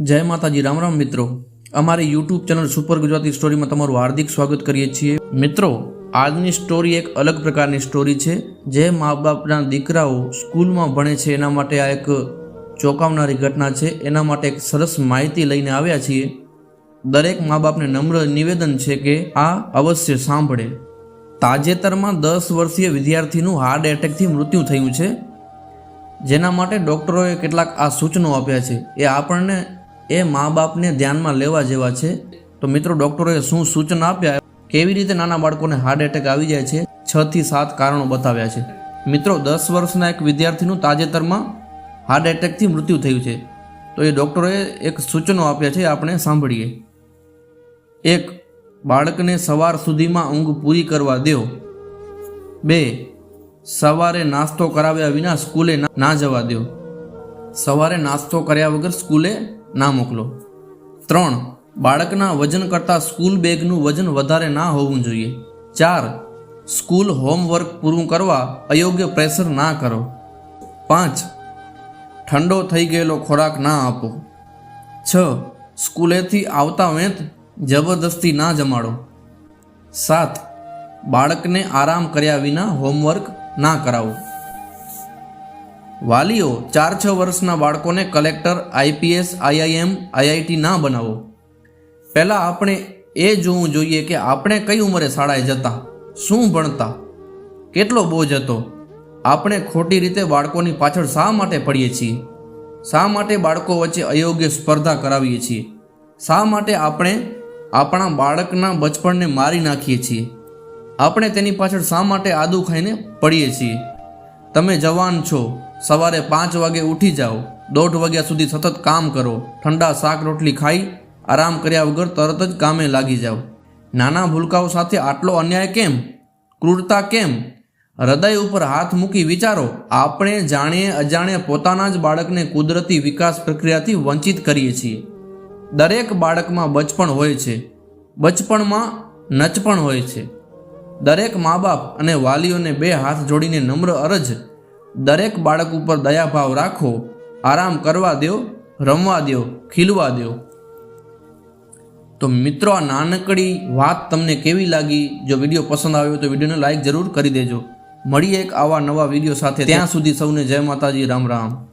જય માતાજી, રામ રામ મિત્રો. અમારી યુટ્યુબ ચેનલ સુપર ગુજરાતી સ્ટોરીમાં તમારું હાર્દિક સ્વાગત કરીએ છીએ. મિત્રો, આજની સ્ટોરી એક અલગ પ્રકારની સ્ટોરી છે, જે મા બાપના દીકરાઓ સ્કૂલમાં ભણે છે. એના માટે આ એક ચોંકાવનારી ઘટના છે. એના માટે એક સરસ માહિતી લઈને આવ્યા છીએ. દરેક મા બાપને નમ્ર નિવેદન છે કે આ અવશ્ય સાંભળે. તાજેતરમાં દસ વર્ષીય વિદ્યાર્થીનું હાર્ટ એટેકથી મૃત્યુ થયું છે. જેના માટે ડૉક્ટરોએ કેટલાક આ સૂચનો આપ્યા છે. એ આપણને એ મા બાપને ધ્યાનમાં લેવા જેવા છે. તો મિત્રો, ડૉક્ટરોએ શું સૂચન આપ્યા? કેવી રીતે નાના બાળકોને હાર્ટ એટેક આવી જાય છે? છ થી સાત કારણો બતાવ્યા છે. મિત્રો, દસ વર્ષના એક વિદ્યાર્થીનું તાજેતરમાં હાર્ટ એટેકથી મૃત્યુ થયું છે. તો એ ડૉક્ટરોએ એક સૂચનો આપ્યા છે, આપણે સાંભળીએ. એક, બાળકને સવાર સુધીમાં ઊંઘ પૂરી કરવા દો બે, સવારે નાસ્તો કરાવ્યા વિના સ્કૂલે ના- જવા દો સવારે નાસ્તો કર્યા વગર સ્કૂલે ના મોકલો. ત્રણ, બાળકના વજન કરતાં સ્કૂલ બેગનું વજન વધારે ના હોવું જોઈએ. ચાર, સ્કૂલ હોમવર્ક પૂરું કરવા અયોગ્ય પ્રેશર ના કરો. પાંચ, ઠંડો થઈ ગયેલો ખોરાક ના આપો. છ, સ્કૂલેથી આવતા વેંત જબરદસ્તી ના જમાડો. સાત, બાળકને આરામ કર્યા વિના હોમવર્ક ના કરાવો. વાલીઓ ચાર છ વર્ષના બાળકોને કલેક્ટર, આઈપીએસ, આઈઆઈએમ, આઈઆઈટી ના બનાવો. પહેલાં આપણે એ જોવું જોઈએ કે આપણે કઈ ઉંમરે શાળાએ જતા, શું ભણતા, કેટલો બોજ હતો. આપણે ખોટી રીતે બાળકોની પાછળ શા માટે પડીએ છીએ? શા માટે બાળકો વચ્ચે અયોગ્ય સ્પર્ધા કરાવીએ છીએ? શા માટે આપણે આપણા બાળકના બચપણને મારી નાખીએ છીએ? આપણે તેની પાછળ શા માટે આદુ ખાઈને પડીએ છીએ? તમે જવાન છો સવારે પાંચ વાગે ઉઠી જાઓ, દોઢ વાગ્યા સુધી સતત કામ કરો, ઠંડા શાક રોટલી ખાઈ, આરામ કર્યા વગર તરત જ કામે લાગી જાઓ. નાના ભૂલકાઓ સાથે આટલો અન્યાય કેમ? ક્રૂરતા કેમ? હૃદય ઉપર હાથ મૂકી વિચારો, આપણે જાણીએ અજાણે પોતાના જ બાળકને કુદરતી વિકાસ પ્રક્રિયાથી વંચિત કરીએ છીએ. દરેક બાળકમાં બચપણ હોય છે. બચપણમાં નચપણ હોય છે. દરેક મા બાપ અને વાલીઓને બે હાથ જોડીને નમ્ર અરજ દરેક બાળક ઉપર દયાભાવ રાખો, આરામ કરવા દો, રમવા દો, ખીલવા દો. તો મિત્રો, આ નાનકડી વાત તમને કેવી લાગી? જો વીડિયો પસંદ આવ્યો તો વિડીયોને લાઈક જરૂર કરી દેજો. મળીએ એક આવા નવા વીડિયો સાથે. ત્યાં સુધી સૌને જય માતાજી, રામ રામ.